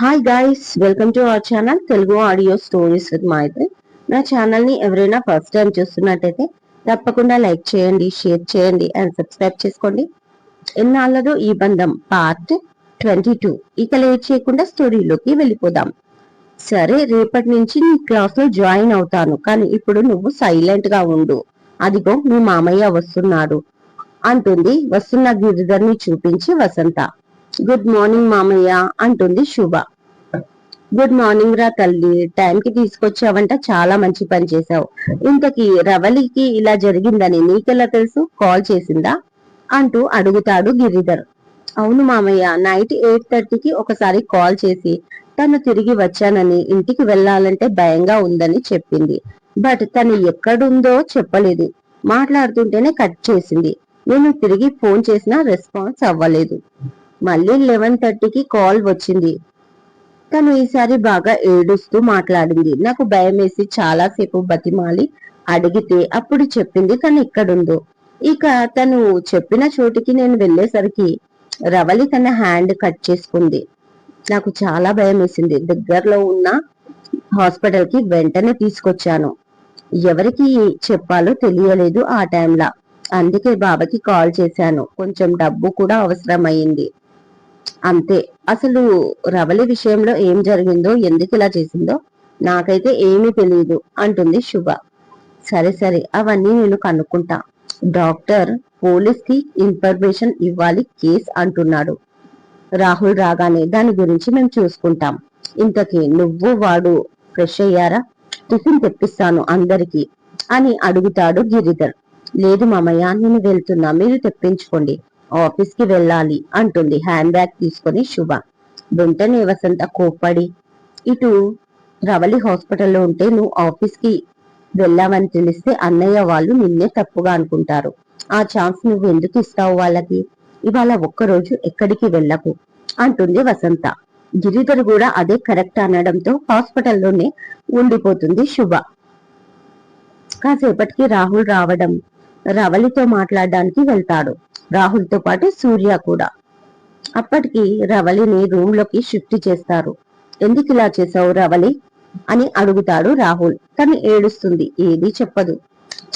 Hi guys welcome to our channel Telugu audio stories with Maitri నా ఛానల్ని ఎవరైనా first time చూస్తున్నట్టయితే తప్పకుండా లైక్ చేయండి షేర్ చేయండి అండ్ సబ్స్క్రైబ్ చేసుకోండి. ఎన్నాళ్ళలో ఈ బంధం పార్ట్ ట్వంటీ టూ ఇక లేట్ చేయకుండా స్టోరీలోకి వెళ్ళిపోదాం. సరే రేపటి నుంచి నీ క్లాస్లో జాయిన్ అవుతాను. కానీ ఇప్పుడు నువ్వు సైలెంట్గా ఉండు. అదిగో మీ మామయ్య వస్తున్నాడు. అంటుంది వస్తున్న గిరిధర్ని చూపించి వసంత. గుడ్ మార్నింగ్ మామయ్య అంటుంది శుభ. గుడ్ మార్నింగ్ రా తల్లి. టైంకి తీసుకొచ్చావంట చాలా మంచి పని చేశావు. ఇంతకీ రవలికి ఇలా జరిగిందని నీకెలా తెలుసు? కాల్ చేసిందా? అంటూ అడుగుతాడు గిరిధర్. అవును మామయ్య నైట్ ఎయిట్ థర్టీకి ఒకసారి కాల్ చేసి తను తిరిగి వచ్చానని ఇంటికి వెళ్ళాలంటే భయంగా ఉందని చెప్పింది. బట్ తను ఎక్కడుందో చెప్పలేదు. మాట్లాడుతుంటేనే కట్ చేసింది. నేను తిరిగి ఫోన్ చేసినా రెస్పాన్స్ అవ్వలేదు. మళ్ళీ లెవెన్ థర్టీకి కాల్ వచ్చింది. తను ఈసారి బాగా ఏడుస్తూ మాట్లాడింది. నాకు భయం వేసి చాలాసేపు బతిమాలి అడిగితే అప్పుడు చెప్పింది తను ఇక్కడుందో ఇక తను చెప్పిన చోటికి నేను వెళ్ళేసరికి రవలి తన హ్యాండ్ కట్ చేసుకుంది. నాకు చాలా భయం వేసింది దగ్గరలో ఉన్న హాస్పిటల్కి వెంటనే తీసుకొచ్చాను. ఎవరికి చెప్పాలో తెలియలేదు ఆ టైంలో అందుకే బాబాకి కాల్ చేశాను. కొంచెం డబ్బు కూడా అవసరమైంది అంతే. అసలు రవలి విషయంలో ఏం జరిగిందో ఎందుకు ఇలా చేసిందో నాకైతే ఏమీ తెలియదు అంటుంది శుభ. సరే సరే అవన్నీ నేను కనుక్కుంటా. డాక్టర్ పోలీస్కి ఇన్ఫర్మేషన్ ఇవ్వాలి కేస్ అంటున్నాడు. రాహుల్ రాగానే దాని గురించి మేము చూసుకుంటాం. ఇంతకీ నువ్వు వాడు ఫ్రెష్ అయ్యారా? టిఫిన్ తెప్పిస్తాను అందరికి అని అడుగుతాడు గిరిధర్. లేదు మామయ్య నేను వెళ్తున్నా మీరు తెప్పించుకోండి. ఆఫీస్కి వెళ్ళాలి అంటుంది. హ్యాండ్ బ్యాగ్ తీసుకుని శుభ. వెంటనే వసంత కోప్పడి ఇటు రవలి హాస్పిటల్లో ఉంటే నువ్వు ఆఫీస్కి వెళ్ళావని తెలిస్తే అన్నయ్య వాళ్ళు నిన్నే తప్పుగా అనుకుంటారు. ఆ ఛాన్స్ నువ్వు ఎందుకు ఇస్తావు వాళ్ళకి? ఇవాళ ఒక్కరోజు ఎక్కడికి వెళ్ళకు అంటుంది వసంత. గిరిధర్ కూడా అదే కరెక్ట్ అనడంతో హాస్పిటల్లోనే ఉండిపోతుంది శుభ. కాసేపటికి రాహుల్ రావడం రవలితో మాట్లాడడానికి వెళ్తాడు. రాహుల్తో పాటు సూర్య కూడా. అప్పటికి రవలిని రూమ్లోకి షిఫ్ట్ చేస్తారు. ఎందుకు ఇలా చేసావు రవలి? అని అడుగుతాడు రాహుల్. తను ఏడుస్తుంది. ఏది చెప్పదు.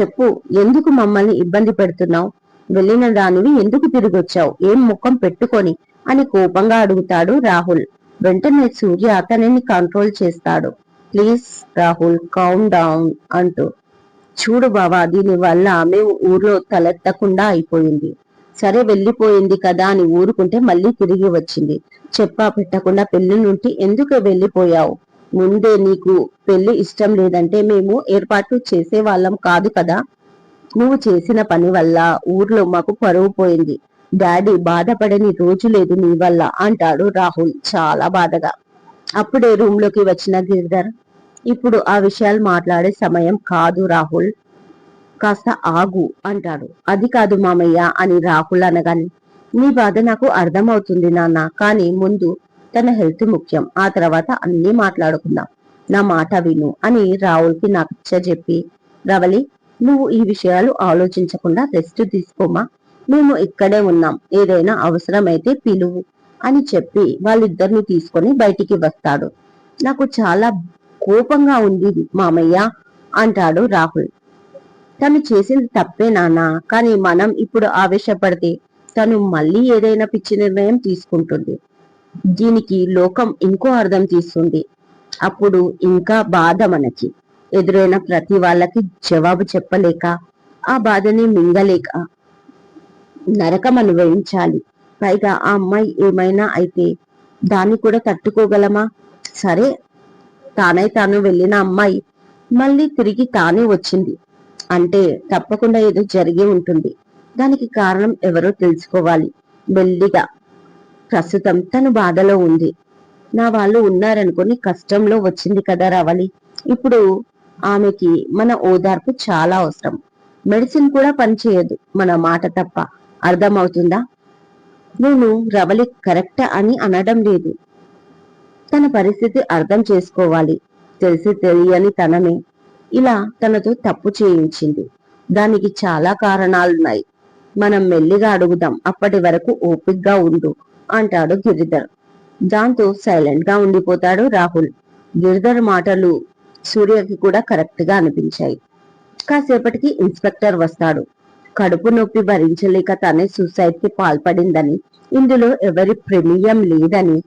చెప్పు. ఎందుకు మమ్మల్ని ఇబ్బంది పెడుతున్నావు? వెళ్ళిన దానివి ఎందుకు తిరిగి వచ్చావు ఏం ముఖం పెట్టుకొని? అని కోపంగా అడుగుతాడు రాహుల్. వెంటనే సూర్య అతనిని కంట్రోల్ చేస్తాడు. ప్లీజ్ రాహుల్ కౌన్ డౌన్ అంటూ. చూడు బావా దీని వల్ల మేము ఊర్లో తలెత్తకుండా అయిపోయింది. సరే వెళ్ళిపోయింది కదా అని ఊరుకుంటే మళ్ళీ తిరిగి వచ్చింది. చెప్పా పెట్టకుండా పెళ్ళి నుండి ఎందుకు వెళ్ళిపోయావు? ముందే నీకు పెళ్ళి ఇష్టం లేదంటే మేము ఏర్పాటు చేసే వాళ్ళం కాదు కదా. నువ్వు చేసిన పని వల్ల ఊర్లో మాకు పరువు పోయింది. డాడీ బాధపడని రోజు లేదు నీ వల్ల అంటాడు రాహుల్ చాలా బాధగా. అప్పుడే రూమ్లోకి వచ్చిన గిరిధర్. ఇప్పుడు ఆ విషయాలు మాట్లాడే సమయం కాదు రాహుల్. కాస్త ఆగు అంటాడు. అది కాదు మామయ్య అని రాహుల్ అనగాని నీ బాధ నాకు అర్థమవుతుంది నాన్న కానీ ముందు తన హెల్త్ ముఖ్యం. ఆ తర్వాత అన్ని మాట్లాడుకుందాం. నా మాట విను అని రాహుల్కి నచ్చ చెప్పి రవలి నువ్వు ఈ విషయాలు ఆలోచించకుండా రెస్ట్ తీసుకోమా? మేము ఇక్కడే ఉన్నాం. ఏదైనా అవసరమైతే పిలువు అని చెప్పి వాళ్ళిద్దరిని తీసుకొని బయటికి వస్తాడు. నాకు చాలా కోపంగా ఉంది మామయ్య అంటాడు రాహుల్. తను చేసింది తప్పే నాన్న కానీ మనం ఇప్పుడు ఆవేశపడితే తను మళ్ళీ ఏదైనా పిచ్చి నిర్ణయం తీసుకుంటుంది. దీనికి లోకం ఇంకో అర్థం తీస్తుంది. అప్పుడు ఇంకా బాధ మనకి. ఎదురైన ప్రతి వాళ్ళకి జవాబు చెప్పలేక ఆ బాధని మింగలేక నరకం అనుభవించాలి. పైగా ఆ అమ్మాయి ఏమైనా అయితే దాన్ని కూడా తట్టుకోగలమా? సరే తానై తాను వెళ్ళిన అమ్మాయి మళ్ళీ తిరిగి తానే వచ్చింది. అంటే తప్పకుండా ఏదో జరిగి ఉంటుంది. దానికి కారణం ఎవరో తెలుసుకోవాలి. మెల్లిగా. ప్రస్తుతం తను బాధలో ఉంది. నా వాళ్ళు ఉన్నారనుకుని కష్టంలో వచ్చింది కదా రవలి ఇప్పుడు ఆమెకి మన ఓదార్పు చాలా అవసరం. మెడిసిన్ కూడా పనిచేయదు మన మాట తప్ప. అర్థమవుతుందా? నేను రవలి కరెక్ట్ అని అనడం లేదు. తన పరిస్థితి అర్థం చేసుకోవాలి. తెలిసి తెలియని తనమే ఇలా తనతో తప్పు చేయించింది. దానికి చాలా కారణాలున్నాయి. మనం మెల్లిగా అడుగుదాం అప్పటి వరకు ఓపిగ్గా ఉండు అంటాడు గిరిధర్. దాంతో సైలెంట్గా ఉండిపోతాడు రాహుల్. గిరిధర్ మాటలు సూర్యకి కూడా కరెక్ట్గా అనిపించాయి. కాసేపటికి ఇన్స్పెక్టర్ వస్తాడు. కడుపు నొప్పి భరించలేక తనే సూసైడ్కి పాల్పడిందని ఇందులో ఎవరి ప్రమేయం లేదని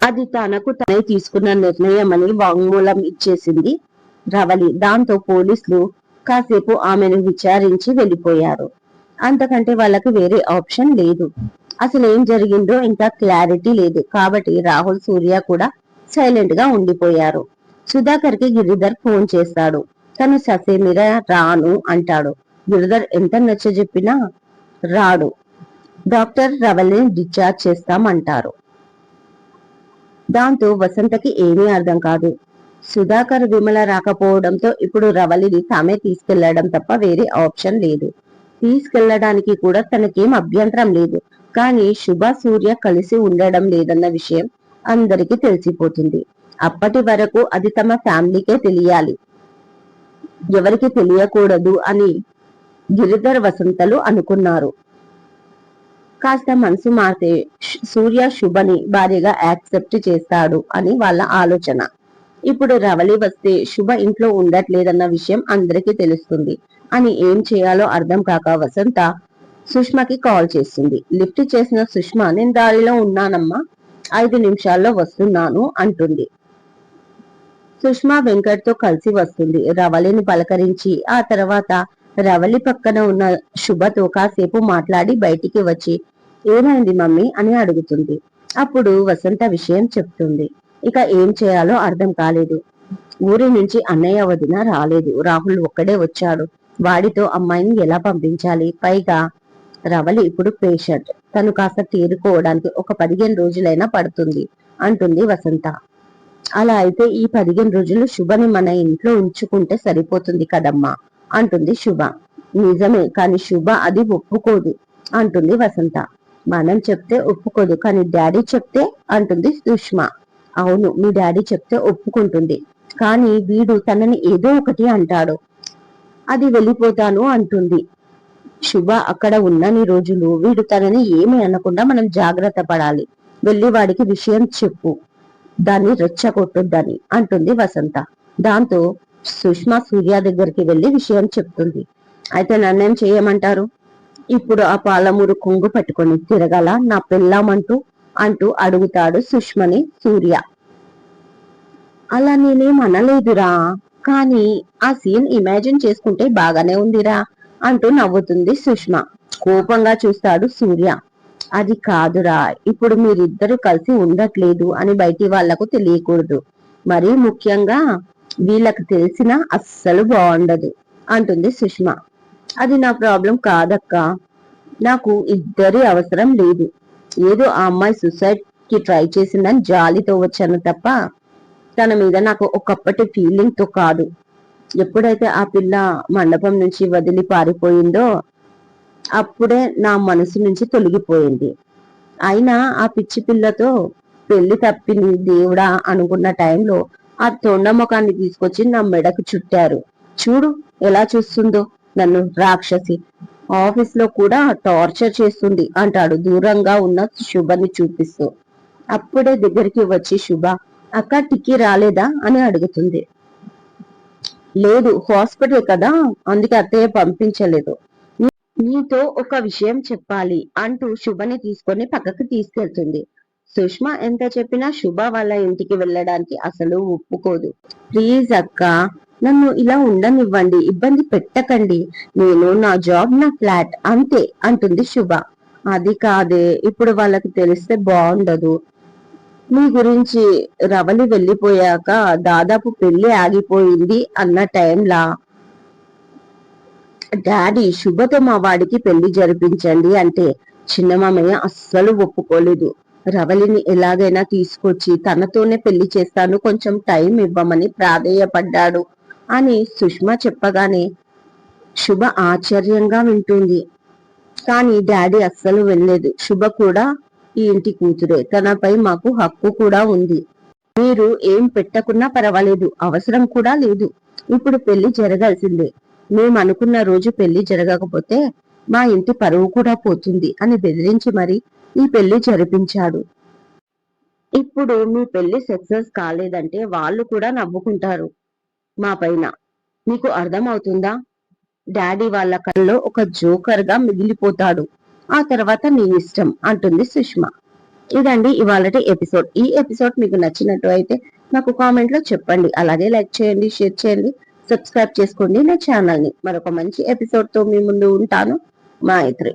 అది తనకు తనే తీసుకున్న నిర్ణయం అని వాంగ్మూలం ఇచ్చేసింది రవలి. దాంతో పోలీసులు కాసేపు ఆమెను విచారించి వెళ్ళిపోయారు. అంతకంటే వాళ్ళకి వేరే ఆప్షన్ లేదు. అసలు ఏం జరిగిందో ఇంకా క్లారిటీ లేదు. కాబట్టి రాహుల్ సూర్య కూడా సైలెంట్గా ఉండిపోయారు. సుధాకర్కి గిరిధర్ ఫోన్ చేస్తాడు. తను ససేమిర రాను అంటాడు. గిరిధర్ ఎంత నచ్చ చెప్పినా రాడు. డాక్టర్ రవలిని డిశ్చార్జ్ చేస్తామంటారు. దాంతో వసంతకి ఏమీ అర్థం కాదు. సుధాకర్ విమల రాకపోవడంతో ఇప్పుడు రవలిని తామే తీసుకెళ్ళడం తప్ప వేరే ఆప్షన్ లేదు. తీసుకెళ్ళడానికి కూడా తనకేం అభ్యంతరం లేదు. కానీ శుభ సూర్య కలిసి ఉండడం లేదన్న విషయం అందరికీ తెలిసిపోతుంది. అప్పటి వరకు అది తమ ఫ్యామిలీకే తెలియాలి. ఎవరికి తెలియకూడదు అని గిరిధర్ వసంతలు అనుకున్నారు. కాస్త మనసు మారితే సూర్య శుభని భార్యగా యాక్సెప్ట్ చేస్తాడు అని వాళ్ళ ఆలోచన. ఇప్పుడు రవలి వస్తే శుభ ఇంట్లో ఉండట్లేదన్న విషయం అందరికీ తెలుస్తుంది. అని ఏం చేయాలో అర్థం కాక వసంత సుష్మకి కాల్ చేస్తుంది. లిఫ్ట్ చేసిన సుష్మ నేను దారిలో ఉన్నానమ్మా. ఐదు నిమిషాల్లో వస్తున్నాను అంటుంది. సుష్మా వెంకట్తో కలిసి వస్తుంది. రవళిని పలకరించి ఆ తర్వాత రవలి పక్కన ఉన్న శుభతో కాసేపు మాట్లాడి బయటికి వచ్చి ఏమైంది మమ్మీ? అని అడుగుతుంది. అప్పుడు వసంత విషయం చెప్తుంది. ఇక ఏం చేయాలో అర్థం కాలేదు. ఊరి నుంచి అన్నయ్య వదిన రాలేదు. రాహుల్ ఒక్కడే వచ్చాడు. వాడితో అమ్మాయిని ఎలా పంపించాలి? పైగా రవలి ఇప్పుడు పేషెంట్. తను కాస్త తేరుకోవడానికి ఒక పదిహేను రోజులైనా పడుతుంది అంటుంది వసంత. అలా అయితే ఈ పదిహేను రోజులు శుభని మన ఇంట్లో ఉంచుకుంటే సరిపోతుంది కదమ్మా. అంటుంది శుభ. నిజమే కానీ శుభ అది ఒప్పుకోదు అంటుంది వసంత. మనం చెప్తే ఒప్పుకోదు కానీ డాడీ చెప్తే అంటుంది సుష్మ. అవును మీ డాడీ చెప్తే ఒప్పుకుంటుంది కానీ వీడు తనని ఏదో ఒకటి అంటాడు. అది వెళ్ళిపోతాను అంటుంది. శుభ అక్కడ ఉన్నని రోజులు వీడు తనని ఏమి అనకుండా మనం జాగ్రత్త పడాలి. వెళ్ళి వాడికి విషయం చెప్పు. దాన్ని రెచ్చగొట్టొద్దని అంటుంది వసంత. దాంతో సుష్మా సూర్య దగ్గరికి వెళ్ళి విషయం చెప్తుంది. అయితే నన్నేం చేయమంటారు? ఇప్పుడు ఆ పాలమూరు కొంగు పట్టుకొని తిరగల నా పెళ్ళామంటూ అంటూ అడుగుతాడు సుష్మని సూర్య. అలా నేనేం అనలేదురా కానీ ఆ సీన్ ఇమాజిన్ చేసుకుంటే బాగానే ఉందిరా అంటూ నవ్వుతుంది సుష్మ. కోపంగా చూస్తాడు సూర్య. అది కాదురా ఇప్పుడు మీరిద్దరు కలిసి ఉండట్లేదు అని బయటి వాళ్ళకు తెలియకూడదు. మరి ముఖ్యంగా వీళ్ళకి తెలిసినా అస్సలు బాగుండదు అంటుంది సుష్మ. అది నా ప్రాబ్లం కాదక్క. నాకు ఇద్దరి అవసరం లేదు. ఏదో ఆ అమ్మాయి సూసైడ్కి ట్రై చేసిందని జాలితో వచ్చాను తప్ప తన మీద నాకు ఒకప్పటి ఫీలింగ్తో కాదు. ఎప్పుడైతే ఆ పిల్ల మండపం నుంచి వదిలి పారిపోయిందో అప్పుడే నా మనసు నుంచి తొలగిపోయింది. అయినా ఆ పిచ్చి పిల్లతో పెళ్ళి తప్పింది దేవుడా అనుకున్న టైంలో ఆ తొండముఖాన్ని తీసుకొచ్చి నా మెడకు చుట్టారు. చూడు ఎలా చూస్తుందో. నన్ను రాక్షసి. ఆఫీస్లో కూడా టార్చర్ చేస్తుంది అంటాడు దూరంగా ఉన్న శుభని చూపిస్తూ. అప్పుడే దగ్గరికి వచ్చి శుభ అక్క టిక్కి రాలేదా? అని అడుగుతుంది. లేదు హాస్పిటల్ కదా అందుకే అత్తయ్య పంపించలేదు. నీతో ఒక విషయం చెప్పాలి అంటూ శుభని తీసుకొని పక్కకు తీసుకెళ్తుంది. సుష్మ ఎంత చెప్పినా శుభ వాళ్ళ ఇంటికి వెళ్ళడానికి అసలు ఒప్పుకోదు. ప్లీజ్ అక్క నన్ను ఇలా ఉండనివ్వండి ఇబ్బంది పెట్టకండి. నేను నా జాబ్ నా ఫ్లాట్ అంతే అంటుంది శుభ. అది కాదే ఇప్పుడు వాళ్ళకి తెలిస్తే బాగుండదు. మీ గురించి రవలి వెళ్ళిపోయాక దాదాపు పెళ్ళి ఆగిపోయింది అన్న టైంలా? డాడీ శుభతో మా వాడికి పెళ్ళి జరిపించండి అంటే చిన్న మామయ్య అస్సలు ఒప్పుకోలేదు. రవలిని ఎలాగైనా తీసుకొచ్చి తనతోనే పెళ్ళి చేస్తాను కొంచెం టైం ఇవ్వమని ప్రాధేయపడ్డాడు అని సుష్మ చెప్పగానే శుభ ఆశ్చర్యంగా వింటుంది. కానీ డాడీ అస్సలు వెళ్ళలేదు శుభ కూడా ఈ ఇంటి కూతురే. తనపై మాకు హక్కు కూడా ఉంది. మీరు ఏం పెట్టకున్నా పర్వాలేదు. అవసరం కూడా లేదు. ఇప్పుడు పెళ్ళి జరగాల్సిందే. మేము అనుకున్న రోజు పెళ్ళి జరగకపోతే మా ఇంటి పరువు కూడా పోతుంది అని బెదిరించి మరి ఈ పెళ్ళి జరిపించాడు. ఇప్పుడు మీ పెళ్ళి సక్సెస్ కాలేదంటే వాళ్ళు కూడా నవ్వుకుంటారు మా పైన. మీకు అర్థమవుతుందా? డాడీ వాళ్ళ కళ్ళలో ఒక జోకర్గా మిగిలిపోతాడు. ఆ తర్వాత నీ ఇష్టం అంటుంది సుష్మా. ఇదండి ఇవాళటి ఎపిసోడ్. ఈ ఎపిసోడ్ మీకు నచ్చినట్టు అయితే నాకు కామెంట్లో చెప్పండి. అలాగే లైక్ చేయండి షేర్ చేయండి సబ్స్క్రైబ్ చేసుకోండి నా ఛానల్ని మరొక మంచి ఎపిసోడ్తో మీ ముందు ఉంటాను. మా ఇత్రి